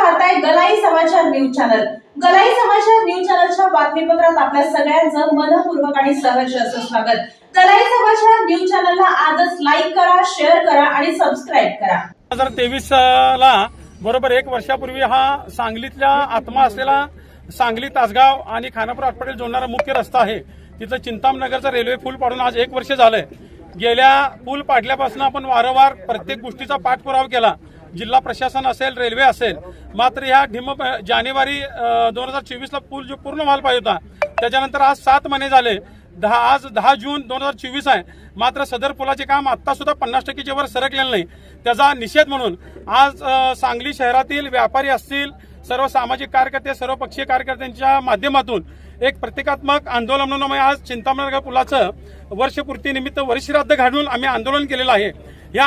पाहताय गलाई समाचार news channel. गलाई समाचार न्यूज चॅनलच्या बातमीपत्रात आपल्या सगळ्यांचं मनपूर्वक आणि सहर्ष असं स्वागत. गलाई समाचार न्यूज चॅनलला आजच लाईक करा शेअर करा आणि सबस्क्राईब करा. दोन हजार तेवीस ला बरोबर एक वर्षापूर्वी हा सांगलीतल्या आत्मा असलेला सांगली तासगाव आणि खानापूर आटपाडी जोडणारा मुख्य रस्ता आहे. तिथं चिंतामनगरचा रेल्वे पूल पाडून आज एक वर्ष झालंय. गेल्या पूल पाडल्यापासून आपण वारंवार प्रत्येक गोष्टीचा पाठपुरावा केला. जिल्हा प्रशासन असेल रेल्वे असेल मात्र ह्या ढिम जानेवारी दोन हजार चोवीसला पूल जो पूर्ण व्हायला पाहिजे होता त्याच्यानंतर आज सात महिने झाले. दहा आज दहा जून दोन हजार चोवीस आहे. मात्र सदर पुलाचे काम आत्ता सुद्धा पन्नास टक्केच्या वर सरकलेलं नाही. त्याचा निषेध म्हणून आज सांगली शहरातील व्यापारी असतील सर्व सामाजिक कार्यकर्ते सर्व पक्षीय कार्यकर्त्यांच्या माध्यमातून एक प्रतिकात्मक आंदोलन म्हणून आम्ही आज चिंतामणगर पुलाचं वर्षपूर्तीनिमित्त वर्षश्राद्ध घालून आम्ही आंदोलन केलेलं आहे. या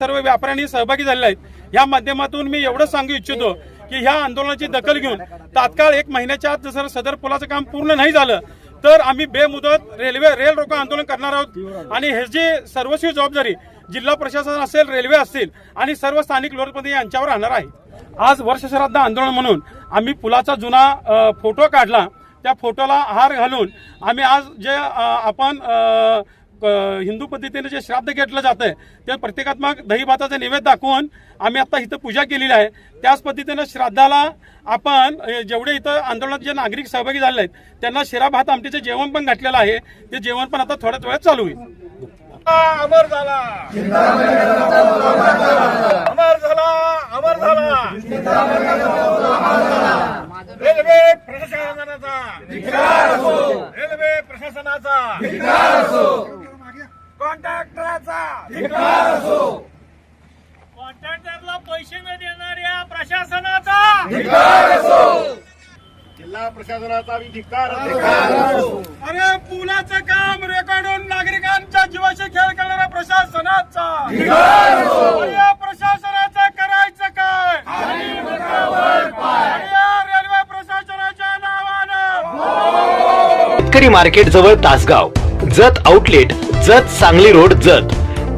सर्व व्यापाऱ्यांनी सहभागी झालेले आहेत. या माध्यमातून मी एवढं सांगू इच्छितो की ह्या आंदोलनाची दखल घेऊन तात्काळ एक महिन्याच्या आत जर सदर पुलाचं काम पूर्ण नाही झालं तर आम्ही बेमुदत रेल्वे रेल रोको आंदोलन करणार आहोत. आणि ह्याची सर्वस्वी जबाबदारी जिल्हा प्रशासन असेल रेल्वे असतील आणि सर्व स्थानिक लोकप्रतिनिधी यांच्यावर राहणार आहे. आज वर्षश्राद्ध आंदोलन म्हणून आम्ही पुलाचा जुना फोटो काढला. त्या फोटोला हार घालून आम्ही आज जे आपण हिंदू पद्धतीने जे श्राद्ध घेतलं जातं ते प्रत्येकात्मक दही भाताचे नैवेद्य दाखवून आम्ही आता इथं पूजा केलेली आहे. त्याच पद्धतीनं श्राद्धाला आपण जेवढे इथं आंदोलनात जे नागरिक सहभागी झाले आहेत त्यांना शिरा भात आमटीचं जेवण पण घातलेलं आहे. ते जेवण पण आता थोड्याच वेळात चालू होईल. अमर झाला! अमर झाला! अमर झाला! रेल्वे प्रशासनाचा! रेल्वे प्रशासनाचा! कॉन्ट्रॅक्टरला पैसे न देणाऱ्या प्रशासनाचा जिल्हा प्रशासनाचा धिक्कार अरे पुलाचं काम रेकॉर्डून नागरिकांच्या जीवाशी खेळ करणाऱ्या प्रशासनाचा. या प्रशासनाचं करायचं काय? रेल्वे प्रशासनाच्या नावानं. शेतकरी मार्केट जवळ तासगाव जत आउटलेट जत सांगली रोड जत.